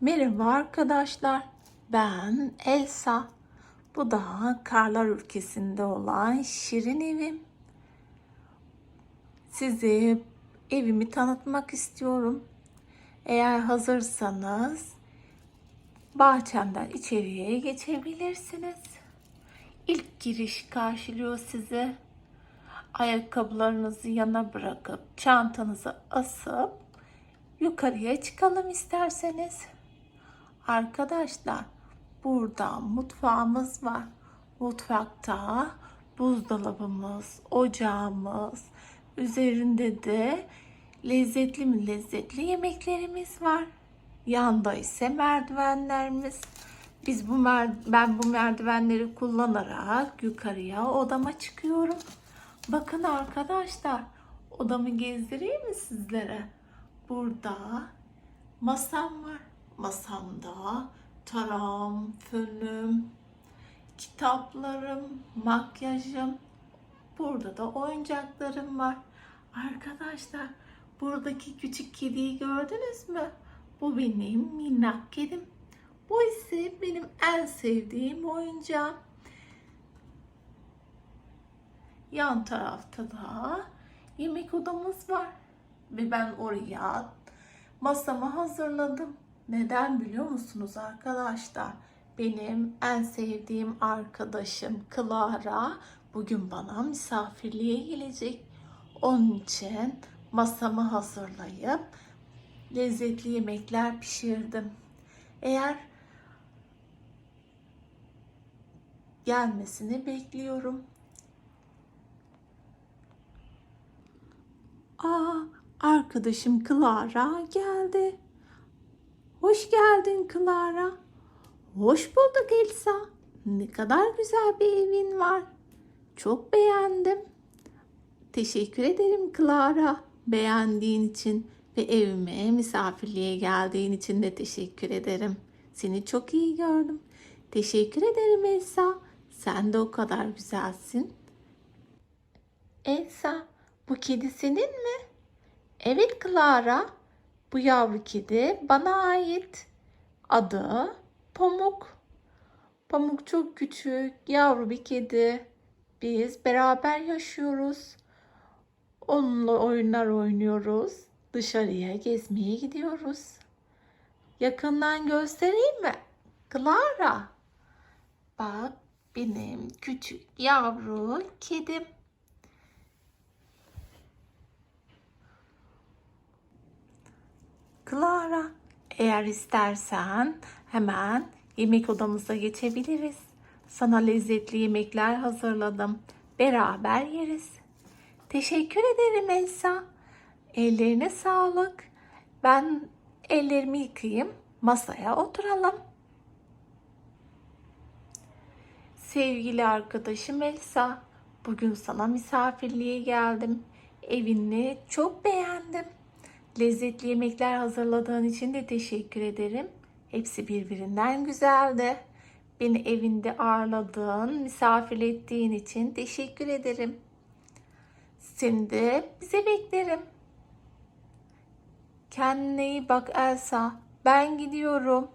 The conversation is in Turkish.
Merhaba arkadaşlar. Ben Elsa. Bu da karlar ülkesinde olan şirin evim. Size evimi tanıtmak istiyorum. Eğer hazırsanız bahçemden içeriye geçebilirsiniz. İlk giriş karşılıyor sizi. Ayakkabılarınızı yana bırakıp çantanızı asıp yukarıya çıkalım isterseniz. Arkadaşlar burada mutfağımız var. Mutfakta buzdolabımız, ocağımız, üzerinde de lezzetli mi lezzetli yemeklerimiz var. Yanda ise merdivenlerimiz. Biz bu mer- ben bu merdivenleri kullanarak yukarıya odama çıkıyorum. Bakın arkadaşlar, odamı gezdireyim mi sizlere? Burada masam var. Masamda taram, fönüm, kitaplarım, makyajım. Burada da oyuncaklarım var. Arkadaşlar, buradaki küçük kediyi gördünüz mü? Bu benim minnak kedim. Bu ise benim en sevdiğim oyuncağım. Yan tarafta da yemek odamız var. Ve ben oraya masamı hazırladım. Neden biliyor musunuz arkadaşlar? Benim en sevdiğim arkadaşım Clara bugün bana misafirliğe gelecek. Onun için masamı hazırlayıp lezzetli yemekler pişirdim. Eğer gelmesini bekliyorum. Aa, arkadaşım Clara geldi. Hoş geldin Clara. Hoş bulduk Elsa. Ne kadar güzel bir evin var. Çok beğendim. Teşekkür ederim Clara. Beğendiğin için ve evime misafirliğe geldiğin için de teşekkür ederim. Seni çok iyi gördüm. Teşekkür ederim Elsa. Sen de o kadar güzelsin. Elsa, bu kedi senin mi? Evet Clara. Bu yavru kedi bana ait. Adı Pamuk. Pamuk çok küçük, yavru bir kedi. Biz beraber yaşıyoruz. Onunla oyunlar oynuyoruz. Dışarıya gezmeye gidiyoruz. Yakından göstereyim mi? Clara. Bak benim küçük yavru kedim. Clara, eğer istersen hemen yemek odamıza geçebiliriz. Sana lezzetli yemekler hazırladım. Beraber yeriz. Teşekkür ederim Elsa. Ellerine sağlık. Ben ellerimi yıkayayım. Masaya oturalım. Sevgili arkadaşım Elsa, bugün sana misafirliğe geldim. Evini çok beğendim. Lezzetli yemekler hazırladığın için de teşekkür ederim. Hepsi birbirinden güzeldi. Beni evinde ağırladığın, misafir ettiğin için teşekkür ederim. Seni de bize beklerim. Kendine iyi bak Elsa. Ben gidiyorum.